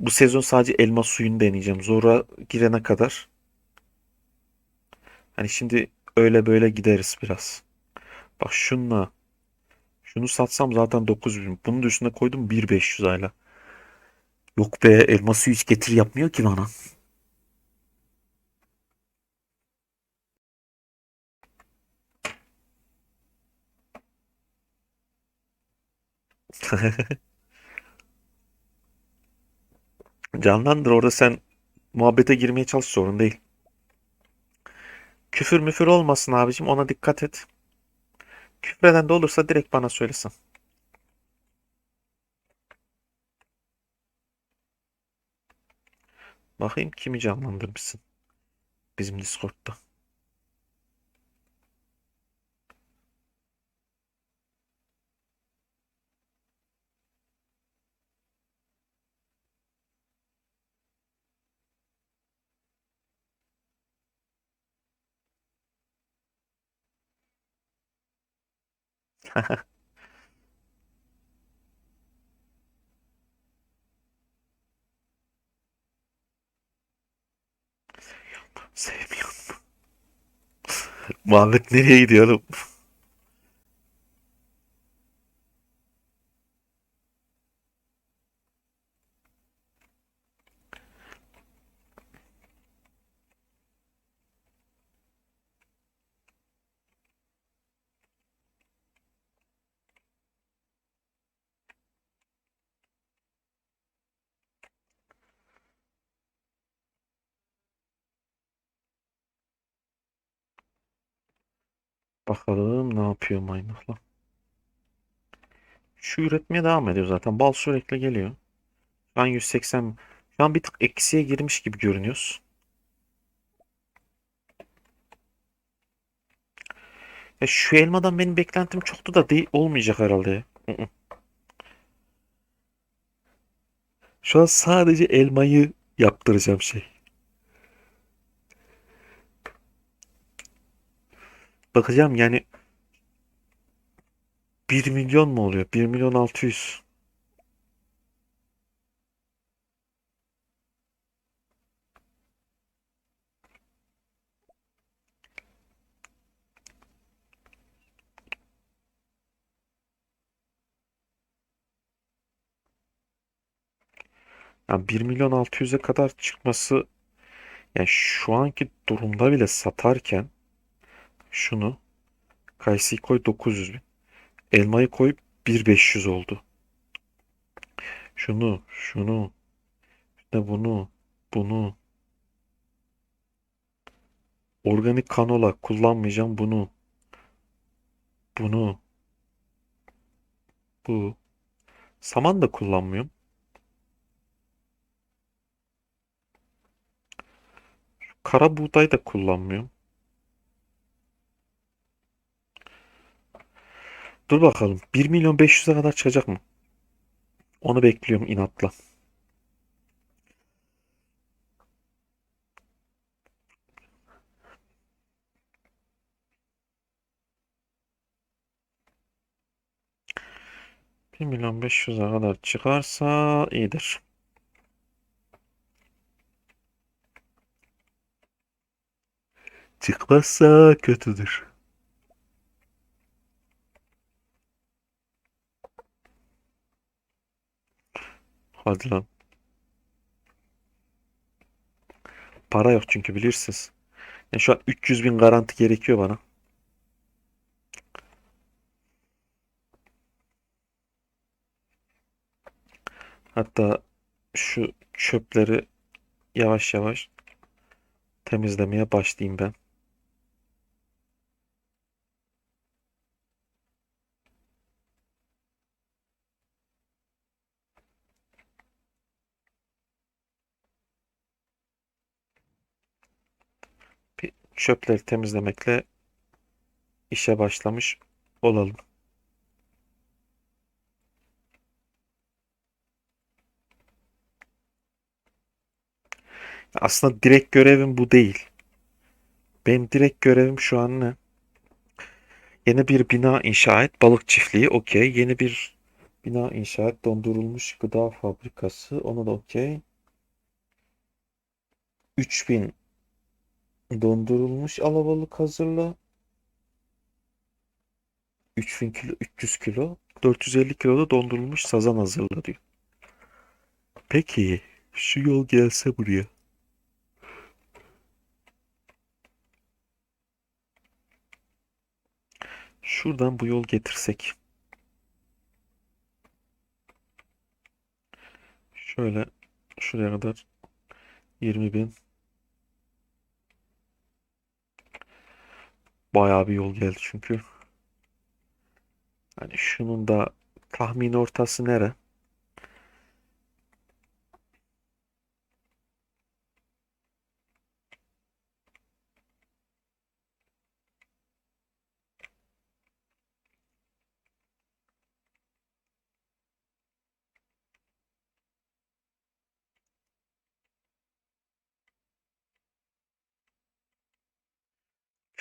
Bu sezon sadece elma suyunu deneyeceğim. Zora girene kadar. Hani şimdi öyle böyle gideriz biraz. Bak şunla. Şunu satsam zaten 9000. Bunun da üstüne koydum 1500 hala. Yok be elma suyu hiç getir yapmıyor ki bana. Canlandır orada sen muhabbete girmeye çalış sorun değil. Küfür müfür olmasın abicim ona dikkat et. Küfreden de olursa direkt bana söylesin. Bakayım kimi canlandırmışsın bizim Discord'da. Sevmiyorum. Muhabbet nereye gidiyor Bakalım ne yapıyor Minecraft'la. Şu üretmeye devam ediyor zaten. Bal sürekli geliyor. Şu an 180. Şu an bir tık eksiye girmiş gibi görünüyoruz. Ya şu elmadan benim beklentim çoktu da değil olmayacak herhalde. Şu an sadece elmayı yaptıracağım şey. Bakacağım yani 1 milyon mu oluyor? 1 milyon 600. Yani 1 milyon 600'e kadar çıkması yani şu anki durumda bile satarken şunu kayısıyı koy 900 bin. Elmayı koy 1500 oldu. Şunu, şunu, işte bunu, bunu. Organik kanola kullanmayacağım bunu. Bunu, bu. Saman da kullanmıyorum. Kara buğday da kullanmıyorum. Dur bakalım. 1 milyon 500'e kadar çıkacak mı? Onu bekliyorum inatla. Bir milyon 500'e kadar çıkarsa iyidir. Çıkmazsa kötüdür. Hadi lan. Para yok çünkü bilirsiniz. Ya şu an 300 bin garanti gerekiyor bana. Hatta şu çöpleri yavaş yavaş temizlemeye başlayayım ben. Bir çöpleri temizlemekle işe başlamış olalım. Aslında direkt görevim bu değil. Benim direkt görevim şu an ne? Yeni bir bina inşa et, balık çiftliği, okey. Yeni bir Bina inşaat dondurulmuş gıda fabrikası. Ona da okey. 3000 dondurulmuş alabalık hazırla. 3000 kilo 300 kilo 450 kilo da dondurulmuş sazan hazırla diyor. Peki şu yol gelse buraya. Şuradan bu yol getirsek. Şöyle şuraya kadar 20 bin. Bayağı bir yol geldi çünkü. Hani şunun da tahmin ortası nere?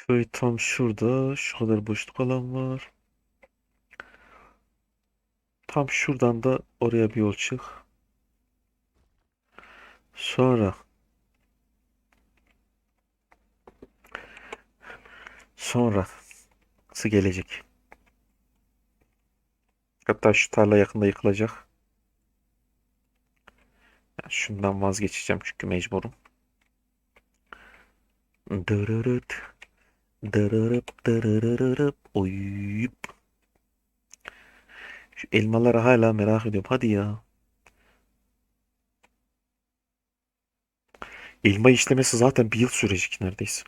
Köy tam şurada. Şu kadar boşluk alan var. Tam şuradan da oraya bir yol çık. Sonra sonrası gelecek. Hatta şu tarla yakında yıkılacak. Şundan vazgeçeceğim çünkü mecburum. Dırırıt. Dırırıp dırırırıp. Oyup. Şu elmaları hala merak ediyorum. Hadi ya. Elma işlemesi zaten bir yıl sürecek neredeyse.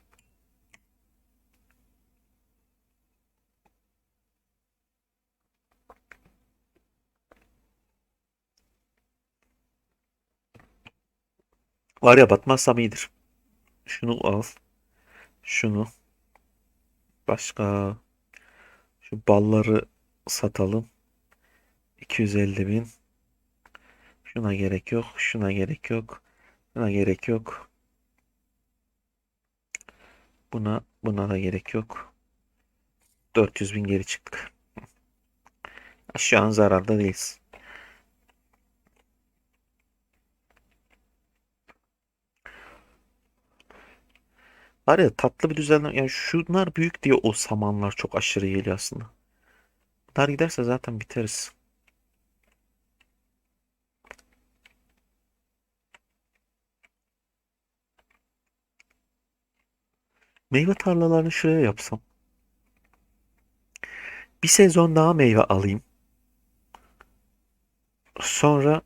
Var ya batmazsam iyidir. Şunu al. Şunu. Başka. Şu balları satalım. 250 bin. Şuna gerek yok. Şuna gerek yok. Buna gerek yok. Buna buna da gerek yok. 400 bin geri çıktık. Şu an zararda değiliz. Var ya tatlı bir düzenleme. Yani şunlar büyük diye o samanlar çok aşırı geliyor aslında. Bunlar giderse zaten biteriz. Meyve tarlalarını şuraya yapsam. Bir sezon daha meyve alayım. Sonra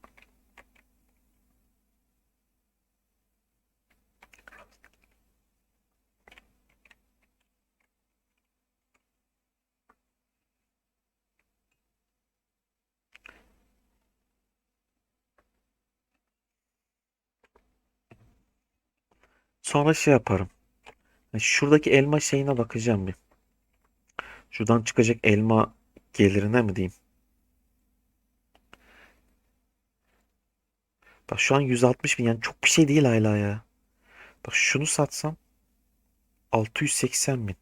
sonra şey yaparım. Yani Şuradaki elma şeyine bakacağım bir. Şuradan çıkacak elma gelirine mi diyeyim? Bak şu an 160 bin yani çok bir şey değil hala ya. Bak şunu satsam 680 bin.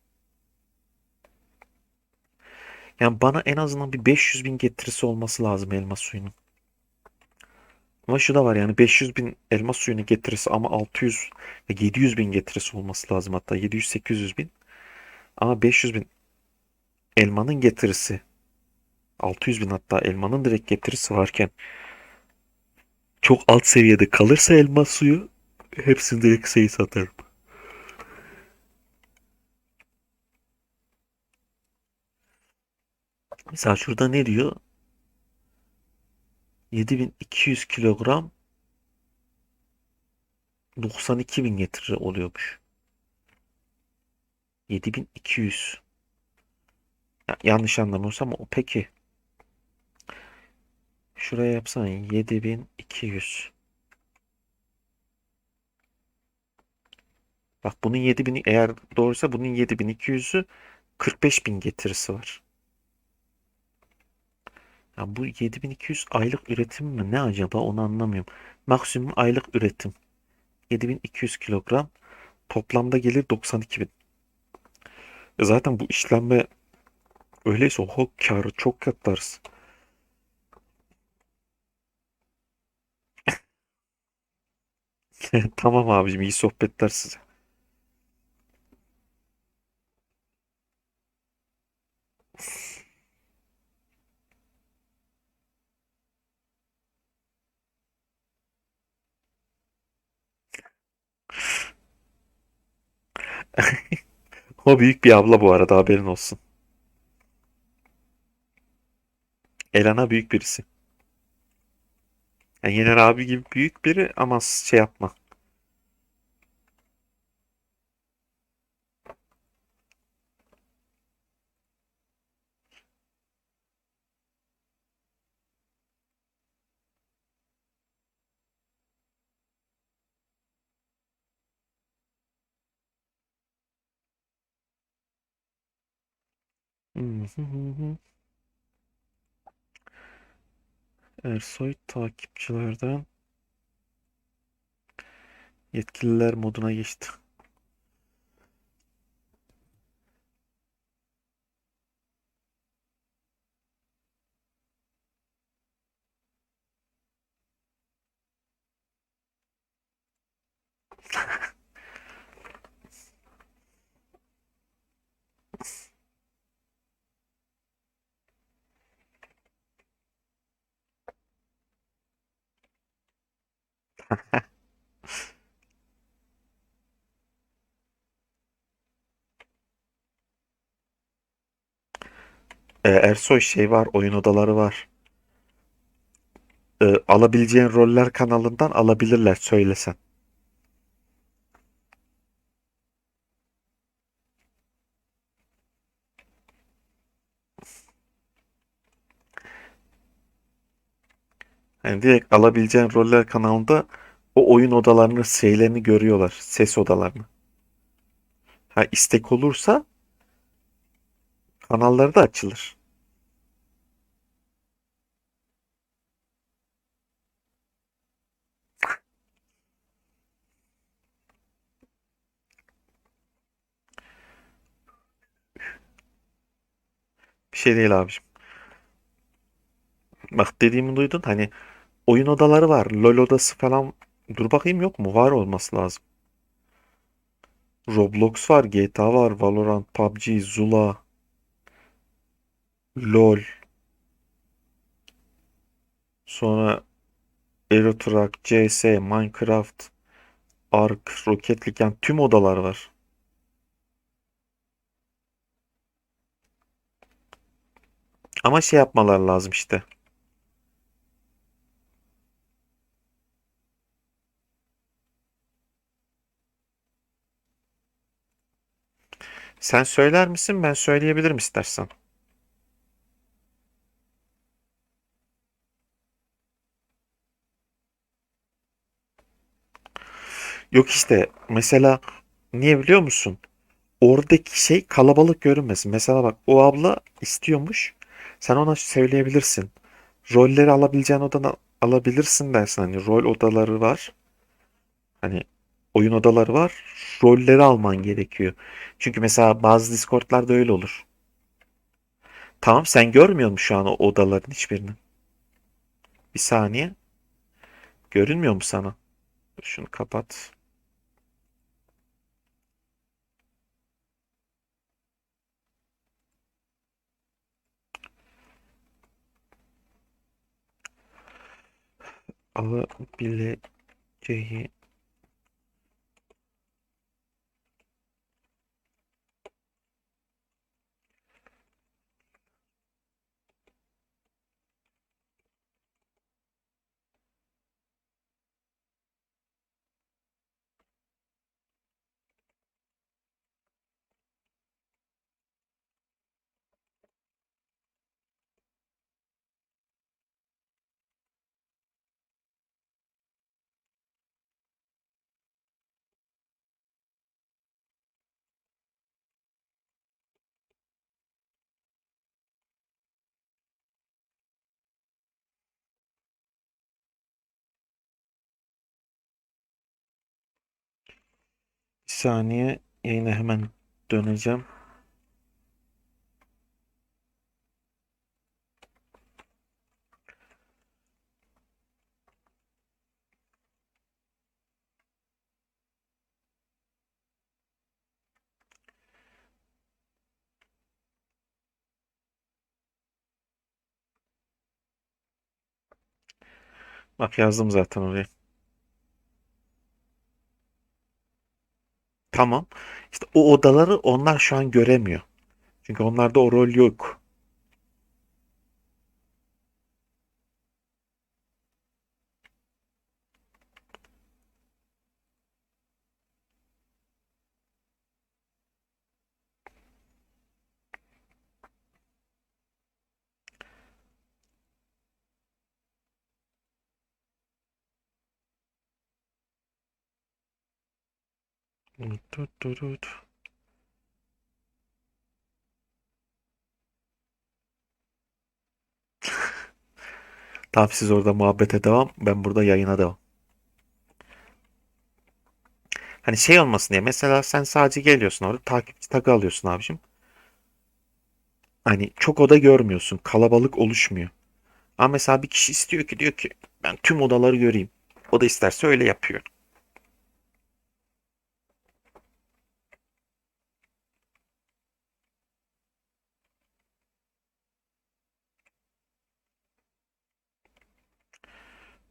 Yani bana en azından bir 500 bin getirisi olması lazım elma suyunun. Ama şu da var yani 500 bin elma suyunu getirisi ama 600 ve 700 bin getirisi olması lazım. Hatta 700-800 bin. Ama 500 bin elmanın getirisi 600 bin hatta elmanın direkt getirisi varken çok alt seviyede kalırsa elma suyu hepsini direkt sayı satarım. Mesela şurada ne diyor? 7200 kilogram 92 bin getiri oluyormuş. 7200. Ya, yanlış anlamıyorsam o peki. Şuraya yapsan 7200. Bak bunun 7000 eğer doğruysa bunun 7200'ü 45 bin getirisi var. Ya bu 7200 aylık üretim mi ne acaba onu anlamıyorum. Maksimum aylık üretim. 7200 kilogram. Toplamda gelir 92000. E zaten bu işlenme öyleyse o karı çok yatlarız. tamam abicim iyi sohbetler size. O büyük bir abla bu arada haberin olsun. Elena büyük birisi. Yani Yener abi gibi büyük biri ama şey yapma. Ersoy takipçilerden yetkililer moduna geçti. Ee, Ersoy şey var, oyun odaları var. Ee, alabileceğin roller kanalından alabilirler söylesen. Yani direkt alabileceğin roller kanalında o oyun odalarını, şeylerini görüyorlar. Ses odalarını. Ha istek olursa kanalları da açılır. Bir şey değil abiciğim. Bak dediğimi duydun. Hani oyun odaları var. LoL odası falan. Dur bakayım yok mu? Var olması lazım. Roblox var, GTA var, Valorant, PUBG, Zula, LoL. Sonra Euro CS, Minecraft, Ark, Rocket League yani tüm odalar var. Ama şey yapmalar lazım işte. Sen söyler misin? Ben söyleyebilirim istersen. Yok işte mesela niye biliyor musun? Oradaki şey kalabalık görünmesin. Mesela bak o abla istiyormuş. Sen ona söyleyebilirsin. Rolleri alabileceğin odadan alabilirsin dersin. Hani rol odaları var. Hani oyun odaları var. Rolleri alman gerekiyor. Çünkü mesela bazı Discord'larda öyle olur. Tamam sen görmüyor musun şu an o odaların hiçbirini? Bir saniye. Görünmüyor mu sana? Şunu kapat. Alabileceği saniye yayına hemen döneceğim. Bak yazdım zaten oraya. Tamam. İşte o odaları onlar şu an göremiyor. Çünkü onlarda o rol yok. Tut, tut, tut. Tamam siz orada muhabbete devam. Ben burada yayına devam. Hani şey olmasın diye. Mesela sen sadece geliyorsun orada takipçi tagı alıyorsun abicim. Hani çok oda görmüyorsun. Kalabalık oluşmuyor. Ama mesela bir kişi istiyor ki diyor ki ben tüm odaları göreyim. O da isterse öyle yapıyor.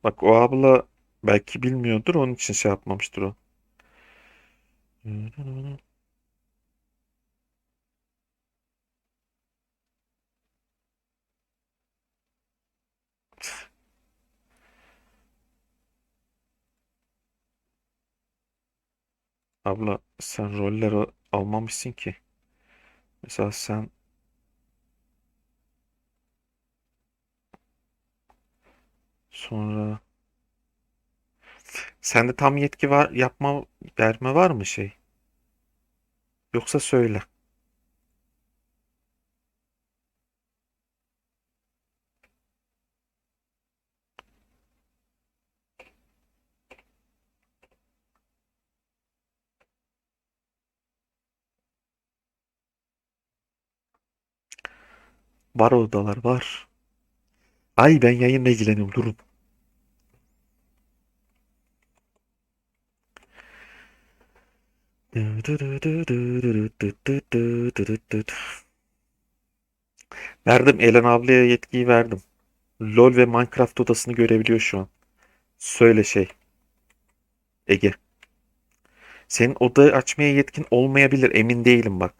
Bak o abla belki bilmiyordur onun için şey yapmamıştır o. Abla sen roller al- almamışsın ki. Mesela sen sonra sende tam yetki var yapma verme var mı şey? Yoksa söyle. Var odalar var. Ay ben yayınla ilgileniyorum durun. Verdim Elen ablaya yetkiyi verdim. LoL ve Minecraft odasını görebiliyor şu an. Söyle şey Ege. Senin odayı açmaya yetkin olmayabilir emin değilim bak.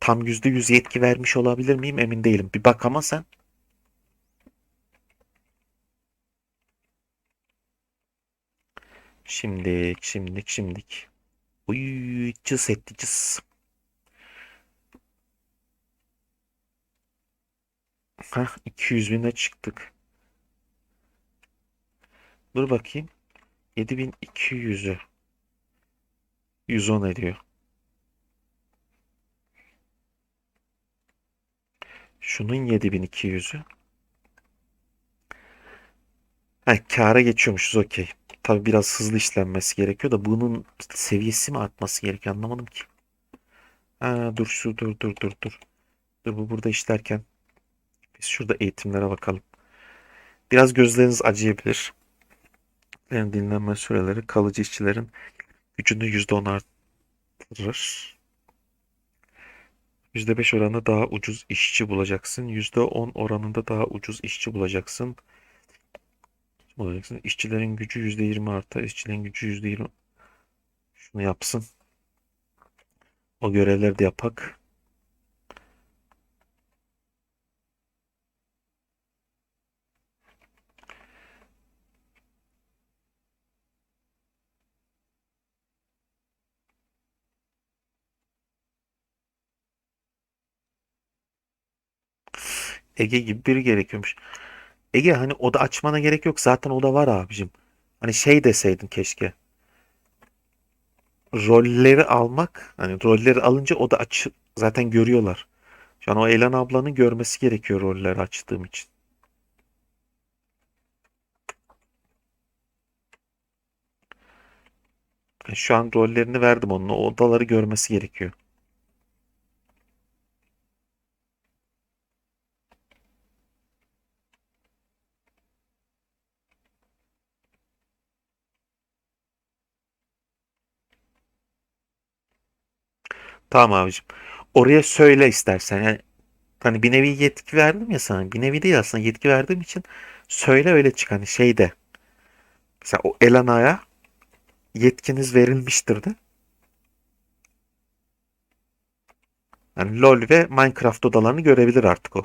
Tam %100 yetki vermiş olabilir miyim emin değilim. Bir bak ama sen. Şimdik, şimdik, şimdik. Uy, cız etti cız. Hah, 200 bine çıktık. Dur bakayım. 7200'ü 110 ediyor. Şunun 7200'ü. Ha, kâra geçiyormuşuz okey. Tabi biraz hızlı işlenmesi gerekiyor da bunun seviyesi mi artması gerekiyor anlamadım ki. Ha, dur şu dur dur dur dur. Dur bu burada işlerken biz şurada eğitimlere bakalım. Biraz gözleriniz acıyabilir. Yani dinlenme süreleri kalıcı işçilerin gücünü %10 artırır. %5 oranında daha ucuz işçi bulacaksın. %10 oranında daha ucuz işçi bulacaksın. Bulacaksın. İşçilerin gücü %20 artar. İşçilerin gücü %20 şunu yapsın. O görevleri de yapak. Ege gibi biri gerekiyormuş. Ege hani oda açmana gerek yok. Zaten oda var abicim. Hani şey deseydin keşke. Rolleri almak. Hani rolleri alınca oda aç zaten görüyorlar. Şu an o Elan ablanın görmesi gerekiyor rolleri açtığım için. Şu an rollerini verdim onun. O odaları görmesi gerekiyor. Tamam abicim. Oraya söyle istersen. Yani Hani bir nevi yetki verdim ya sana. Bir nevi değil aslında yetki verdiğim için söyle öyle çık hani şeyde. Mesela o Elana'ya yetkiniz verilmiştir de. Yani LoL ve Minecraft odalarını görebilir artık o.